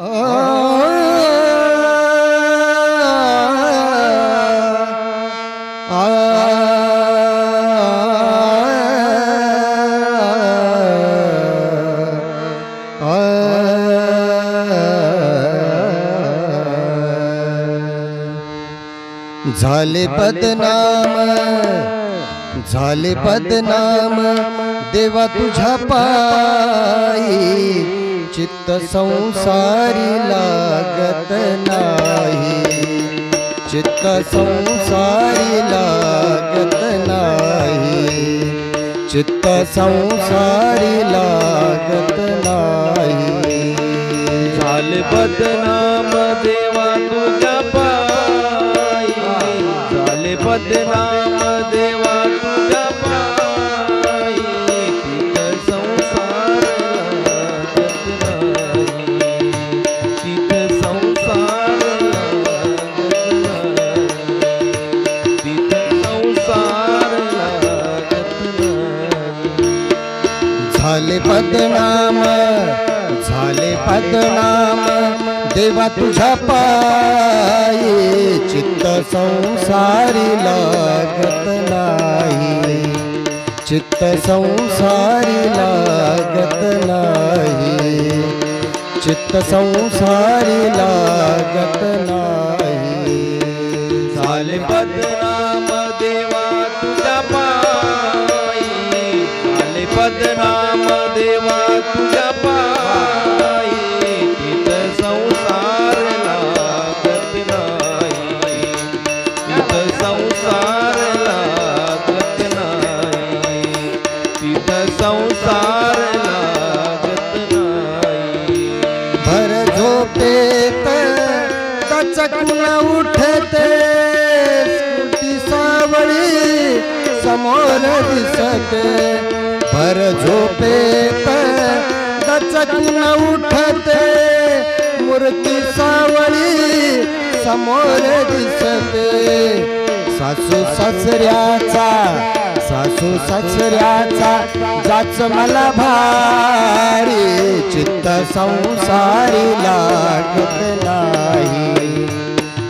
झाले बदनाम झाले बदनाम देवा तुझ्या पायी चित्त संसारी लागत नाही. चित्त संसारी लागत नाही. चित्त संसारी लागत नाही. झाले बदनाम देवा तुझ्या पायी. झाले बदनाम पदनाम झाले पदनाम देवा तुझ्या पायी चित्त संसारी लागत नाही. चित्त संसारी लागत नाही. चित्त संसारी लागत नाही. झाले बदनाम देवा तुझ्या पायी. झाले बदनाम देवा तुझ्या पायी तिथं संसार लागत नाही. तिथं संसार लागत नाही. तिथं संसार लागत नाही. भर झोपेत कचकून उठते. स्फूर्ती सावळी समोर दिसते. भर झोप उठते कचकून उठते. मूर्ती सावळी समोर दिसते. सासू सासऱ्याचा सासू सासऱ्याचा जाच मला भारी. चित्त संसारी लागत नाही.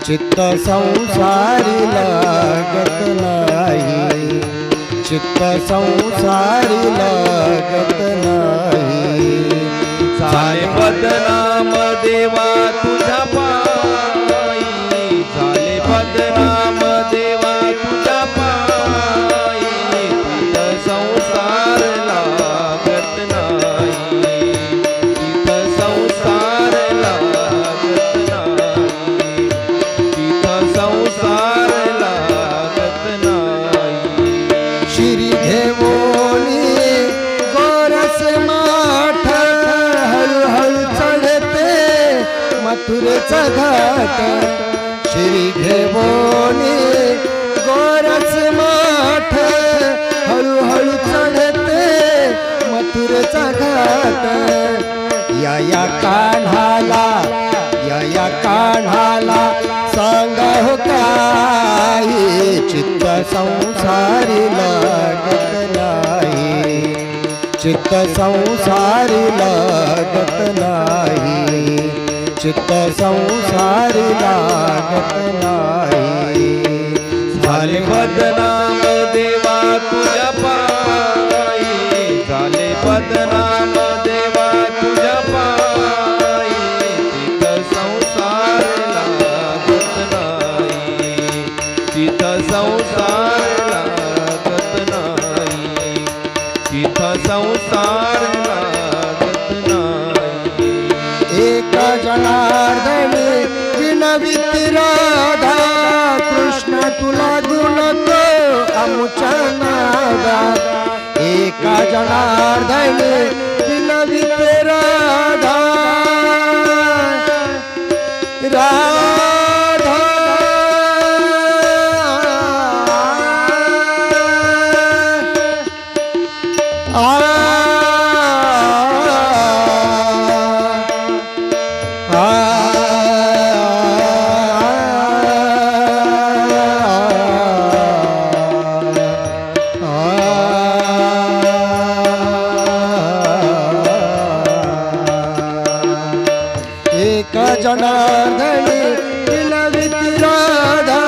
चित्त संसारी लागत नाही. चित्त संसारी लागत नाही. झाले बदनाम मथुरेचा घाट श्री घेवोनी गोरच माठ हळूहळू चढते मथुरेचा घाट. या या कान्हाला या या कान्हाला सांगा हो काही चित्त संसारी लागत नाही. चित्त संसारी लागत नाही. चित्त संसारी लागत ना. जनार्दन विनवित राधा कृष्ण तुला गुणतो अमुच्या नादात एका जनार्दन विनवित राधा. राधा. आ. जनार्दनी विनविती राधा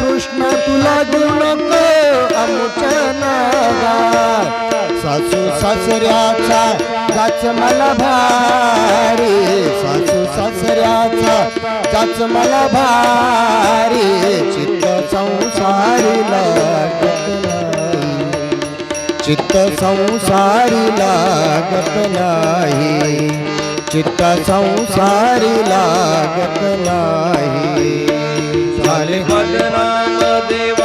कृष्ण तुला गुणको आमुच्या नादा. सासू सासऱ्याचा जाच मला भारी. सासू सासऱ्याचा जाच मला भारी. चित्त संसारी लागला चित्त संसारी लागत नाही. चित्त संसारी लागत नाही. झाले बदनाम देव